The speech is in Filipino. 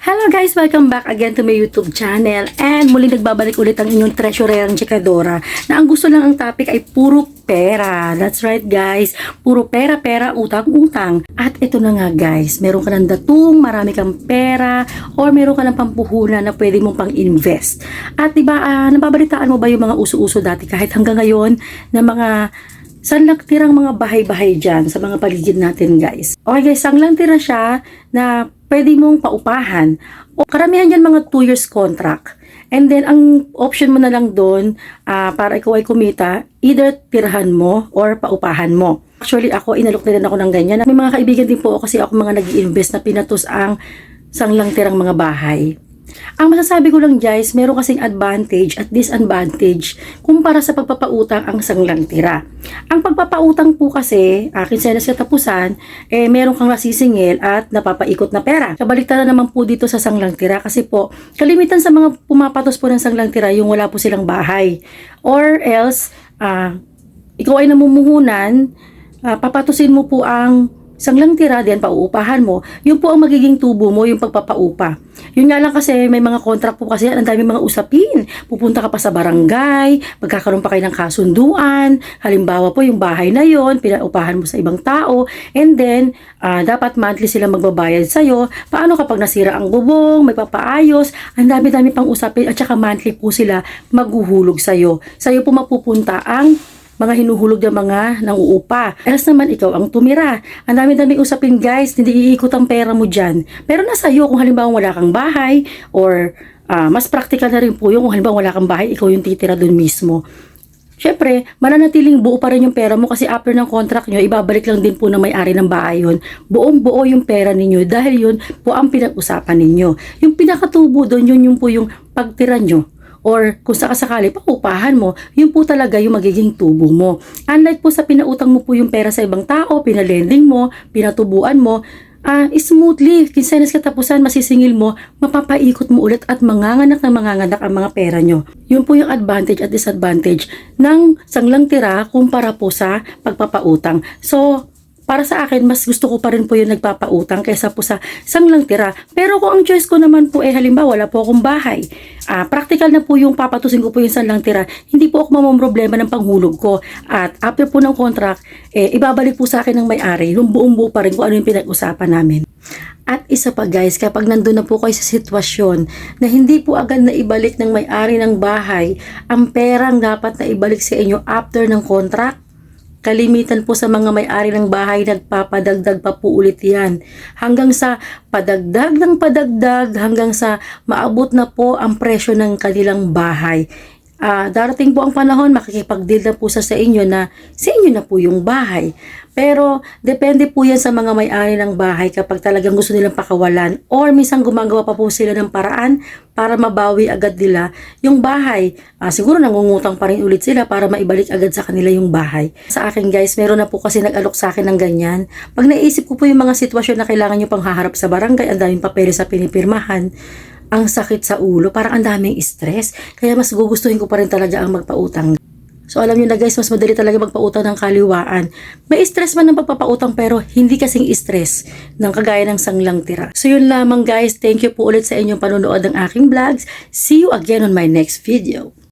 Hello guys! Welcome back again to my YouTube channel and muling nagbabalik ulit ang inyong treasurerang chikadora na ang gusto lang ang topic ay puro pera. That's right guys! Puro pera, pera, utang, utang. At ito na nga guys, meron ka ng datong, marami kang pera or meron ka ng pampuhunan na pwede mong pang-invest. At diba, ah, nababalitaan mo ba yung mga uso-uso dati kahit hanggang ngayon na mga Saan lang tirang mga bahay-bahay dyan sa mga paligid natin guys. Okay guys, saan lang tira siya na pwede mong paupahan. O karamihan dyan mga 2 years contract. And then, ang option mo na lang doon ah, para ikaw ay kumita, either tirahan mo or paupahan mo. Actually, ako, inalok na rin ako ng ganyan. May mga kaibigan din po ako kasi ako mga nag invest na pinatos ang sanglang tirang mga bahay. Ang masasabi ko lang guys, meron kasing advantage at disadvantage kumpara sa pagpapautang ang sanglang tira. Ang pagpapautang po kasi, akin sa katapusan, eh meron kang nasisingil at napapaikot na pera. Kabaliktaran naman po dito sa sanglang tira kasi po, kalimitan sa mga pumapatos po ng sanglang tira yung wala po silang bahay. Or else, ah, ikaw ay namumuhunan, ah, papatusin mo po ang sanglang tira, diyan pauupahan mo, yun po ang magiging tubo mo, yung pagpapaupa. Yun nga lang kasi may mga contract po kasi ang dami mga usapin. Pupunta ka pa sa barangay, magkakaroon pa kayo ng kasunduan, halimbawa po yung bahay na yon pinaupahan mo sa ibang tao, and then ah, dapat monthly sila magbabayad sa'yo. Paano kapag nasira ang bubong, may papaayos, ang dami-dami pang usapin at saka monthly po sila maghuhulog sa'yo. Sa'yo po mapupunta ang mga hinuhulog ng mga nanguupa. Else naman ikaw ang tumira. Ang dami-dami usapin guys, hindi iikot ang pera mo dyan. Pero nasa iyo kung halimbawa wala kang bahay or ah, mas practical na rin po yung kung halimbawa wala kang bahay, ikaw yung titira dun mismo. Siyempre, mananatiling buo pa rin yung pera mo kasi after ng contract nyo, ibabalik lang din po ng may-ari ng bahay yun. Buong buo yung pera ninyo dahil yun po ang pinag-usapan ninyo. Yung pinakatubo doon, yun yung po yung pagtira nyo or kung sakasakali paupahan mo, yun po talaga yung magiging tubo mo. Unlike po sa pinautang mo po yung pera sa ibang tao, pinalending mo, pinatubuan mo, ah smoothly, kinsenas katapusan, masisingil mo, mapapaikot mo ulit at manganganak na manganganak ang mga pera nyo. Yun po yung advantage at disadvantage ng sanglang tira kumpara po sa pagpapautang. So, para sa akin, mas gusto ko pa rin po yung nagpapautang kaysa po sa sanglang tira. Pero kung ang choice ko naman po eh halimbawa wala po akong bahay, ah practical na po yung papatusin ko po yung sanglang tira, hindi po ako mamamroblema ng panghulog ko. At after po ng contract, eh, ibabalik po sa akin ng may-ari, yung buong buo pa rin kung ano yung pinag-usapan namin. At isa pa guys, kapag nandun na po kayo sa sitwasyon na hindi po agad na ibalik ng may-ari ng bahay ang perang dapat na ibalik sa inyo after ng contract, Kalimitan po sa mga may-ari ng bahay nagpapadagdag pa po ulit yan. Hanggang sa padagdag ng padagdag, hanggang sa maabot na po ang presyo ng kanilang bahay. Ah, darating po ang panahon, makikipag-deal na po sa sa inyo na sa inyo na po yung bahay. Pero, depende po yan sa mga may-ari ng bahay kapag talagang gusto nilang pakawalan or minsan gumagawa pa po sila ng paraan para mabawi agad nila yung bahay. Ah, siguro nangungutang pa rin ulit sila para maibalik agad sa kanila yung bahay. Sa akin guys, meron na po kasi nag-alok sa akin ng ganyan. Pag naisip ko po yung mga sitwasyon na kailangan nyo pang haharap sa barangay, ang daming papeles sa pinipirmahan, ang sakit sa ulo, parang ang daming stress. Kaya mas gugustuhin ko pa rin talaga ang magpautang. So alam niyo na guys, mas madali talaga magpautang ng kaliwaan. May stress man ng pagpapautang pero hindi kasing stress ng kagaya ng sanglang tira. So yun lamang guys, thank you po ulit sa inyong panonood ng aking vlogs. See you again on my next video.